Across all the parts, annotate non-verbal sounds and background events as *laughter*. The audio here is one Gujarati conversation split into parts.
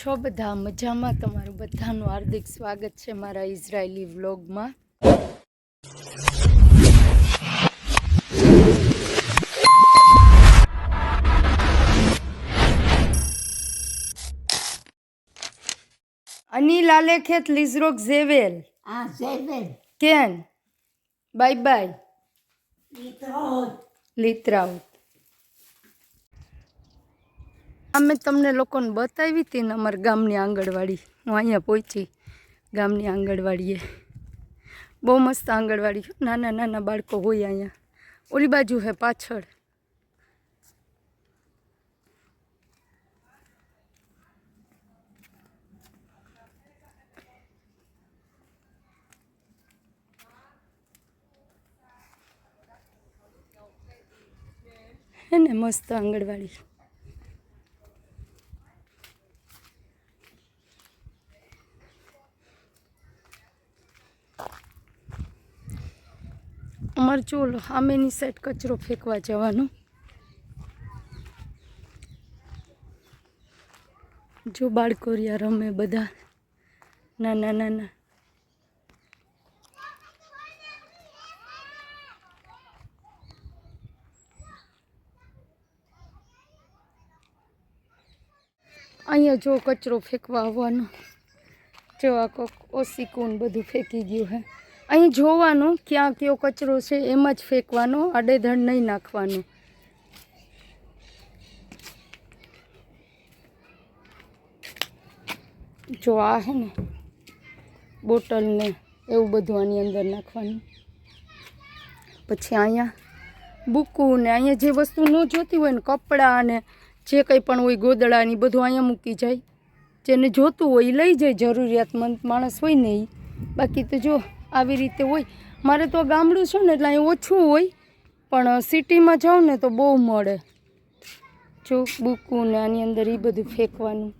છો બધા? મજામાં? તમારું બધાનું હાર્દિક સ્વાગત છે મારા ઇઝરાયલી વ્લોગમાં. અનિલ આલેખેત લિઝરોક ઝેવેલ. હા ઝેવેલ. કેન બાય બાય. Litroot. લીતરાઉત અમે તમને લોકોને બતાવી હતી ને અમારા ગામની આંગણવાડી. હું અહીંયા પહોંચી ગામની આંગણવાડીએ. બહુ મસ્ત આંગણવાડી છે. નાના નાના બાળકો હોય અહીંયા. ઓલી બાજુ હે પાછળ. હે ને મસ્ત આંગણવાડી. અમારે ચોલો સામેની સાઈડ કચરો ફેંકવા જવાનો. જો બાળકો રહ્યા રમે બધા. નાના નાના. અહીંયા જો કચરો ફેંકવા આવવાનો. જો આ કોક ઓસીકુન બધું ફેંકી ગયું હે. અહીં જોવાનું ક્યાં કયો કચરો છે એમ જ ફેંકવાનો આડેધડ નહીં નાખવાનો. જો આ હે ને, બોટલને એવું બધું આની અંદર નાખવાનું. પછી અહીંયા બુકું ને અહીંયા જે વસ્તુ ન જોતી હોય ને કપડાં ને જે કંઈ પણ હોય ગોદડાની બધું અહીંયા મૂકી જાય. જેને જોતું હોય એ લઈ જાય, જરૂરિયાતમંદ માણસ હોય ને એ બાકી તો જો આવી રીતે હોય. મારે તો ગામડું છે ને એટલે અહીં ઓછું હોય. પણ સિટીમાં જાઉં ને તો બહુ મળે. જો બુકું ને આની અંદર એ બધું ફેંકવાનું.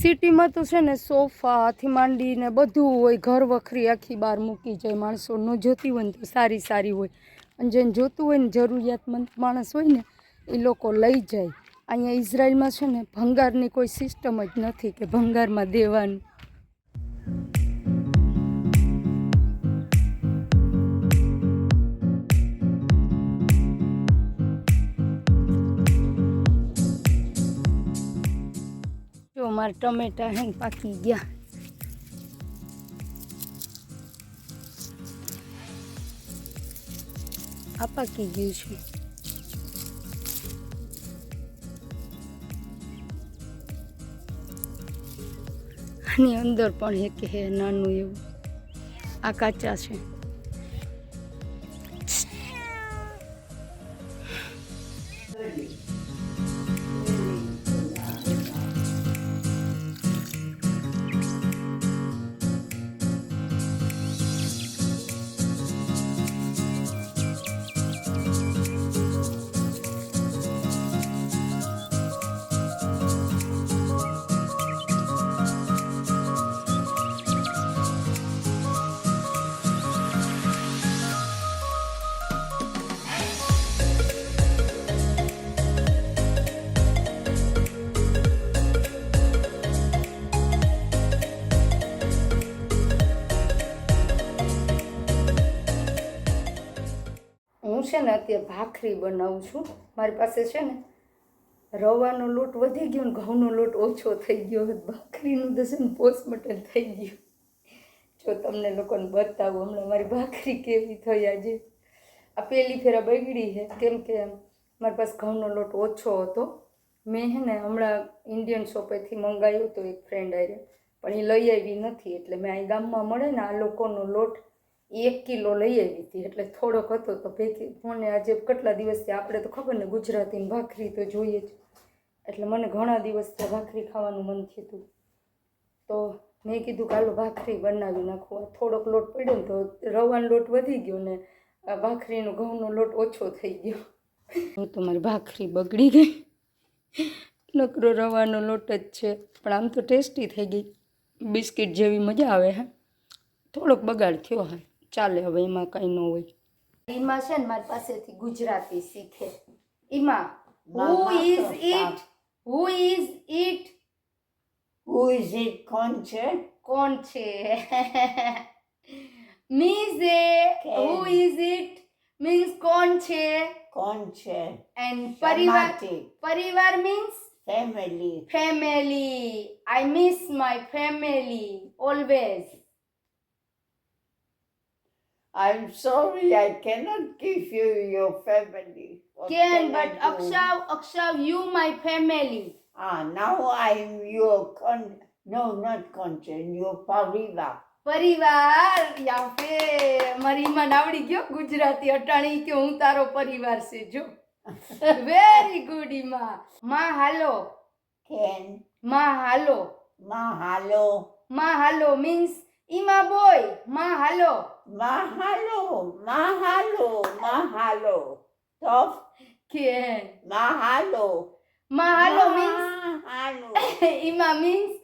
સિટીમાં તો છે ને સોફાથી માંડીને બધું હોય. ઘર વખરી આખી બહાર મૂકી જાય. માણસો ન જોતી હોય ને તો સારી સારી હોય. અને જેને જોતું હોય ને જરૂરિયાતમંદ માણસ હોય ને એ લોકો લઈ જાય. અહીંયા ઇઝરાયલમાં છે ને ભંગારની કોઈ સિસ્ટમ જ નથી કે ભંગારમાં દેવાનું. મારા ટમેટા હે પાકી ગયા. આ પાકી ગયું છે. આની અંદર પણ એક હે નાનું એવું. આ કાચા છે. હું છે ને અત્યારે ભાખરી બનાવું છું. મારી પાસે છે ને રવાનો લોટ વધી ગયો ને ઘઉંનો લોટ ઓછો થઈ ગયો ભાખરીનું તો છે ને પોસ્ટમોર્ટમ થઈ ગયું. જો તમને લોકોને બતાવું, હમણાં મારી ભાખરી કેવી થઈ આજે. આ પહેલી ફેરા બગડી છે, કેમ કે મારી પાસે ઘઉંનો લોટ ઓછો હતો. મેં હે ને હમણાં ઇન્ડિયન શોપેથી મંગાવ્યું હતું એક ફ્રેન્ડ આરે પણ એ લઈ આવી નથી, એટલે મેં અહીં ગામમાં મળે ને આ લોકોનો લોટ એક કિલો લઈ આવી હતી, એટલે થોડોક હતો તો ભેગી મને આજે કેટલા દિવસથી આપણે તો ખબર ને ગુજરાતીની ભાખરી તો જોઈએ જ. એટલે મને ઘણા દિવસથી ભાખરી ખાવાનું મન થયું. તો મેં કીધું કે હાલો ભાખરી બનાવી નાખું. થોડોક લોટ પડ્યો ને તો રવાનો લોટ વધી ગયો ને ભાખરીનો ઘઉંનો લોટ ઓછો થઈ ગયો. હું તો મારી ભાખરી બગડી ગઈ. નકરો રવાનો લોટ જ છે, પણ આમ તો ટેસ્ટી થઈ ગઈ. બિસ્કિટ જેવી મજા આવે હે. થોડોક બગાડ થયો હે. ચાલે હવે એમાં કંઈ ન હોય. એમાં છે ને મારી પાસેથી ગુજરાતી શીખે. એમાં who is it who is it who is it કોણ છે? કોણ છે? *laughs* Means a who is it means કોણ છે? કોણ છે? એન્ડ પરિવાર પરિવાર means family family I miss my family always. I'm sorry I cannot give you your family. What can I but do? akshav akshav you my family Ah, now I'm your con. No, not conscience. Your parivar. પરિવાર યાફે મારી માં આવડી ગયો ગુજરાતી અટાણી કે હું તારો પરિવાર છે જો વેરી ગુડ ઈમા માં હાલો Ken. માં હાલો Mahalo. માં હાલો means Ima boy, mahalo. Mahalo, mahalo, mahalo. tof Ken. Mahalo. Mahalo means. Mahalo. *laughs* Ima means.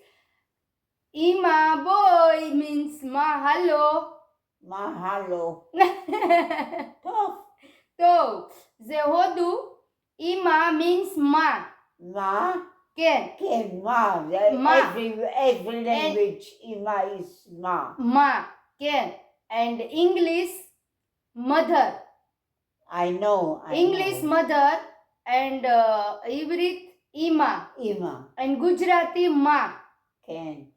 Ima boy means mahalo. Mahalo. Tough. So, Zehodu. Ima means ma. Ma. Ken. Ken, ma. Eh, every, every language and, is ma. Ma, Ken. And English, mother. I know. I English, know. mother. And uh, Ivrit, Ima. Ima. And Gujarati, ma. Ken.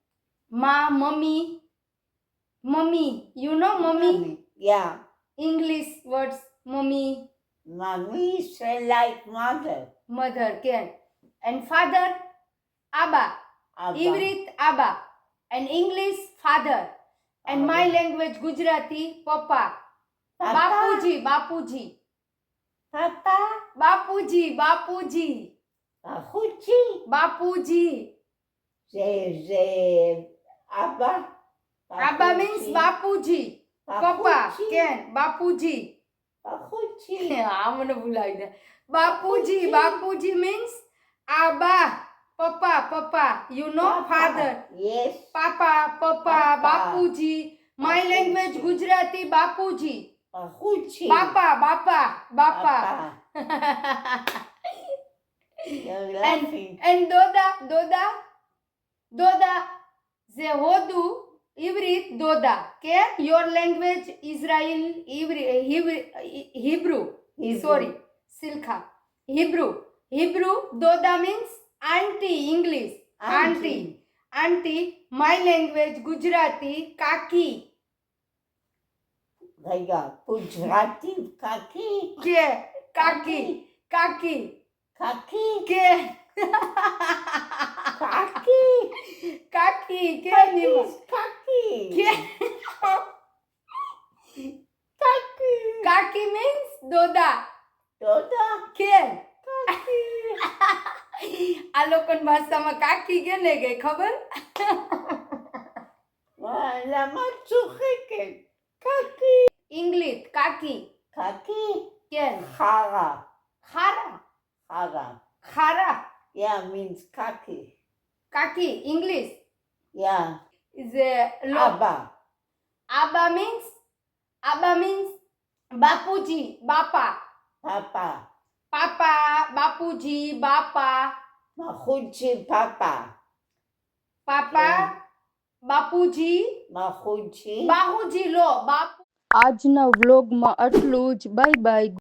Ma, mommy mommy You know mommy. Yeah. English words, mommy mommy is like mother. Mother, Ken. And father Aba Abba. ઇવરીત આબા and English father and Abba. My language Gujarati પપ્પા Papa. બાપુજી બાપુજી Papa. બાપુજી બાપુજી બાપુજી બાપુજી જે જે Abba. આબા મીન્સ. બાપુજી પપ્પા. કેન બાપુજી બાપુજી આ મને ભૂલાવી દે બાપુજી બાપુજી means Abba, Papa, Papa. You know Papa. father. Yes. Papa, Papa, Papa. Bapuji. My Bapuji. language Gujarati, Bapuji. Bapuji. Papa, Papa, Papa. *laughs* And, and Doda, Doda, Doda. Zehodu, Ivrit, Doda. Okay? Your language, Israel, Ivri, Hebrew. Hebrew. Sorry. Silka. Hebrew. Hebrew દોદા means aunty English aunty aunty my language Gujarati કાકી. ગયા ગુજરાતી કાકી? કે કાકી કાકી. કાકી? કે. કાકી? કાકી કે કાકી કે. કાકી. કાકી મીન્સ દોદા. દોદા? કે. આ લોકોની ભાષામાં કાકી કે ને કે ખબર? લામાં ચૂકી કે. કાકી. ઇંગ્લિશ કાકી. કાકી? કે ખારા. ખારા? ખારા. ખારા? યા મીન્સ કાકી. કાકી English? Yeah. Is Abba. Abba means Aba means બાપુજી બાપા. બાપા. પાપા બાપુજી બાપા માખુજી પાપા પાપા બાપુજી માખુજી બાહુજી લો બાપુ આજના વ્લોગમાં આટલું જ. Bye bye